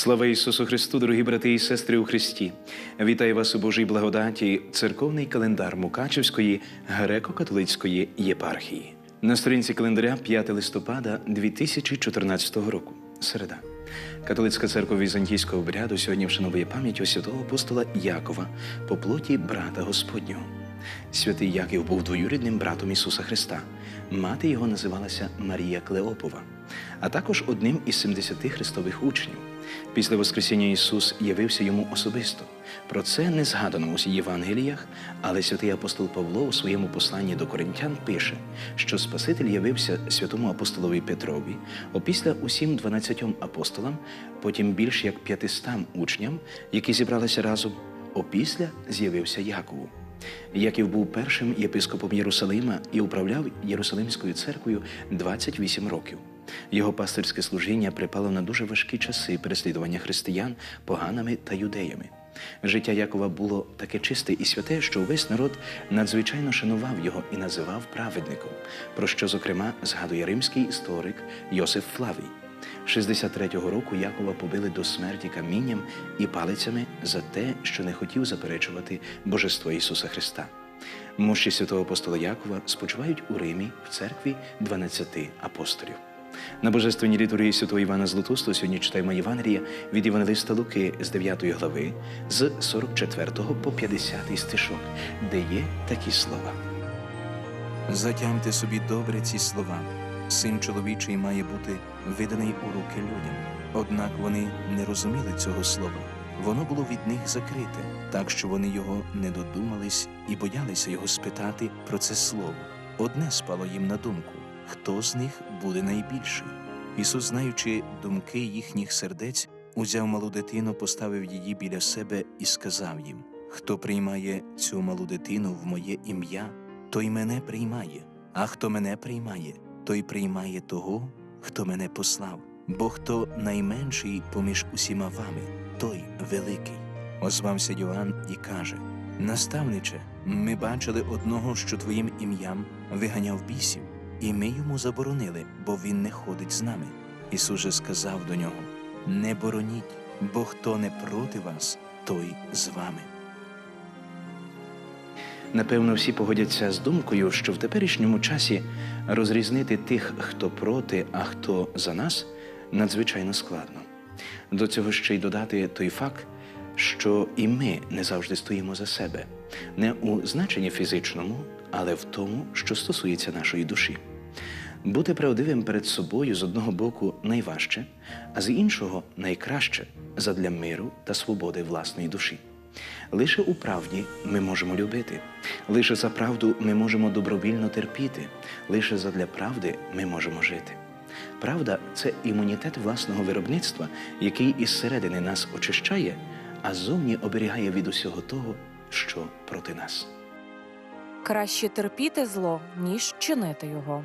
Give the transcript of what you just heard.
Слава Ісусу Христу, дорогі брати і сестри у Христі! Вітаю вас у Божій благодаті, церковний календар Мукачевської греко-католицької єпархії. На сторінці календаря 5 листопада 2014 року. Середа. Католицька церква візантійського обряду сьогодні вшановує пам'ять святого апостола Якова по плоті брата Господнього. Святий Яків був двоюрідним братом Ісуса Христа. Мати його називалася Марія Клеопова, а також одним із 70 христових учнів. Після Воскресіння Ісус явився йому особисто. Про це не згадано у Євангеліях, але святий апостол Павло у своєму посланні до коринтян пише, що Спаситель явився святому апостолові Петрові, опісля усім дванадцятьом апостолам, потім більш як п'ятистам учням, які зібралися разом, опісля з'явився Якову. Яків був першим єпископом Єрусалима і управляв Єрусалимською церквою 28 років. Його пастирське служіння припало на дуже важкі часи переслідування християн поганами та юдеями. Життя Якова було таке чисте і святе, що увесь народ надзвичайно шанував його і називав праведником, про що, зокрема, згадує римський історик Йосиф Флавій. 63-го року Якова побили до смерті камінням і палицями за те, що не хотів заперечувати Божество Ісуса Христа. Мощі святого апостола Якова спочивають у Римі в церкві 12 апостолів. На божественній літургії святого Івана Златоустого сьогодні читаємо Євангелія від Євангелиста Луки з 9 глави, з 44 по 50 стишок, де є такі слова. Затямте собі добре ці слова. Син чоловічий має бути виданий у руки людям. Однак вони не розуміли цього слова. Воно було від них закрите, так що вони його не додумались і боялися його спитати про це слово. Одне спало їм на думку хто з них буде найбільший. Ісус, знаючи думки їхніх сердець, узяв малу дитину, поставив її біля себе і сказав їм: Хто приймає цю малу дитину в моє ім'я, той мене приймає, а хто мене приймає, той приймає того, хто мене послав. Бо хто найменший поміж усіма вами, той великий. Озвався Йоанн і каже: Наставниче, ми бачили одного, що твоїм ім'ям виганяв бісів, і ми йому заборонили, бо він не ходить з нами. Ісус же сказав до нього: Не бороніть, бо хто не проти вас, той з вами. Напевно, всі погодяться з думкою, що в теперішньому часі розрізнити тих, хто проти, а хто за нас, надзвичайно складно. До цього ще й додати той факт, що і ми не завжди стоїмо за себе, не у значенні фізичному, але в тому, що стосується нашої душі. Бути правдивим перед собою з одного боку найважче, а з іншого найкраще задля миру та свободи власної душі. Лише у правді ми можемо любити, лише за правду ми можемо добровільно терпіти, лише задля правди ми можемо жити. Правда це імунітет власного виробництва, який із середини нас очищає, а зовні оберігає від усього того, що проти нас. Краще терпіти зло, ніж чинити його.